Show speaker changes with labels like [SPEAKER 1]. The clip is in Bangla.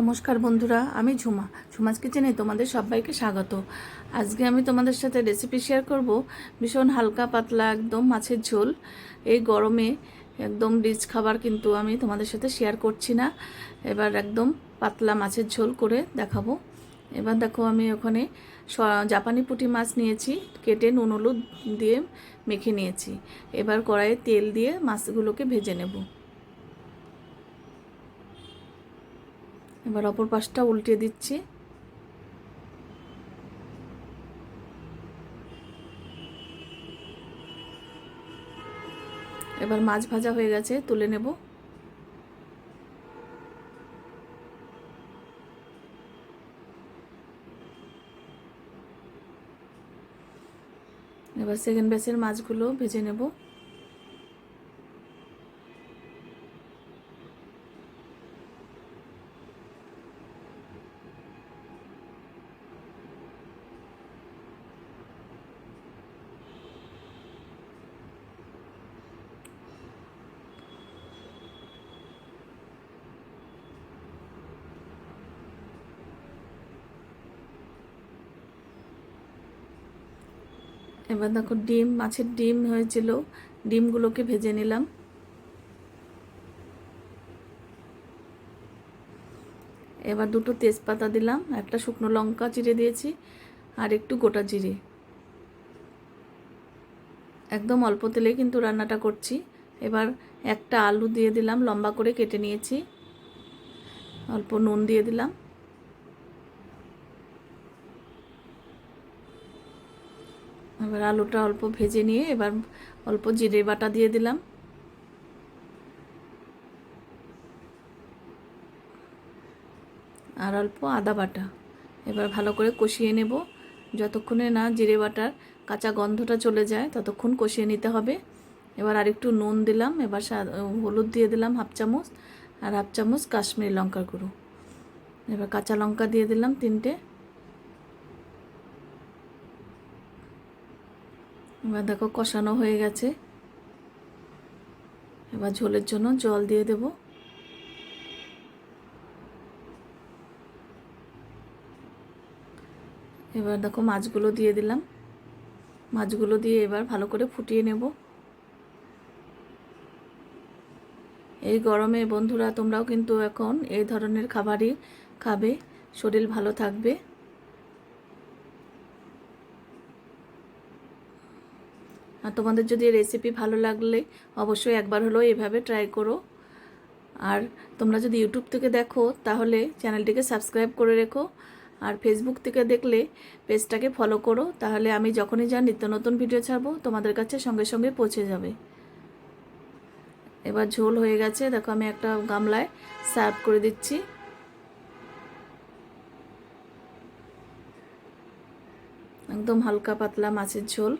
[SPEAKER 1] নমস্কার বন্ধুরা, আমি ঝুমা। ঝুমাস কিচেনে তোমাদের সবাইকে স্বাগত। আজকে আমি তোমাদের সাথে রেসিপি শেয়ার করব। ভীষণ হালকা পাতলা, একদম মাছের ঝোল। এই গরমে একদম রিচ খাবার কিন্তু আমি তোমাদের সাথে শেয়ার করছি না। এবার একদম পাতলা মাছের ঝোল করে দেখাবো। এবার দেখো, আমি ওখানে জাপানি পুঁটি মাছ নিয়েছি, কেটে নুন, হলুদ দিয়ে মেখে নিয়েছি। এবার কড়াইয়ে তেল দিয়ে মাছগুলোকে ভেজে নেব। এবার অপর পাশটা উল্টে দিচ্ছি। এবার মাছ ভাজা হয়ে গেছে, তুলে নেব। এবার সেকেন্ড ব্যাচের মাছগুলো ভেজে নেব। এবার দেখো ডিম, মাছের ডিম হয়েছিল। ডিমগুলোকে ভেজে নিলাম। এবার দুটো তেজপাতা দিলাম, একটা শুকনো লঙ্কা চিড়ে দিয়েছি, আর একটু গোটা জিরে। একদম অল্প তেলে কিন্তু রান্নাটা করছি। এবার একটা আলু দিয়ে দিলাম, লম্বা করে কেটে নিয়েছি। অল্প নুন দিয়ে দিলাম। এবার আলুটা অল্প ভেজে নিয়ে এবার অল্প জিরে বাটা দিয়ে দিলাম। আর অল্প আদা বাটা। এবার ভালো করে কষিয়ে নেব। যতক্ষণে না জিরে বাটার কাঁচা গন্ধটা চলে যায়, ততক্ষণ কষিয়ে নিতে হবে। এবার আরেকটু নুন দিলাম, এবার হলুদ দিয়ে দিলাম হাফ চামচ। আর হাফ চামচ কাশ্মীরি লঙ্কার গুঁড়ো। এবার কাঁচা লঙ্কা দিয়ে দিলাম তিনটে। এবার দেখো কষানো হয়ে গেছে। এবার ঝোলের জন্য জল দিয়ে দেব। এবার দেখো মাছগুলো দিয়ে দিলাম। মাছগুলো দিয়ে এবার ভালো করে ফুটিয়ে নেব। এই গরমে বন্ধুরা তোমরাও কিন্তু এখন এই ধরনের খাবারই খাবে। শরীর ভালো থাকবে। তোমাদের যদি রেসিপি ভালো লাগলে অবশ্যই একবার হলেও এভাবে ট্রাই করো। আর তোমরা যদি ইউটিউব থেকে দেখো, তাহলে চ্যানেলটিকে সাবস্ক্রাইব করে রেখো। আর ফেসবুক থেকে দেখলে পেজটাকে ফলো করো, তাহলে আমি যখনই যা নিত্য নতুন ভিডিও ছাড়বো, তোমাদের কাছে সঙ্গে সঙ্গে পৌঁছে যাবে। এবার ঝোল হয়ে গেছে, দেখো আমি একটা গামলায় সার্ভ করে দিচ্ছি। একদম হালকা পাতলা মাছের ঝোল।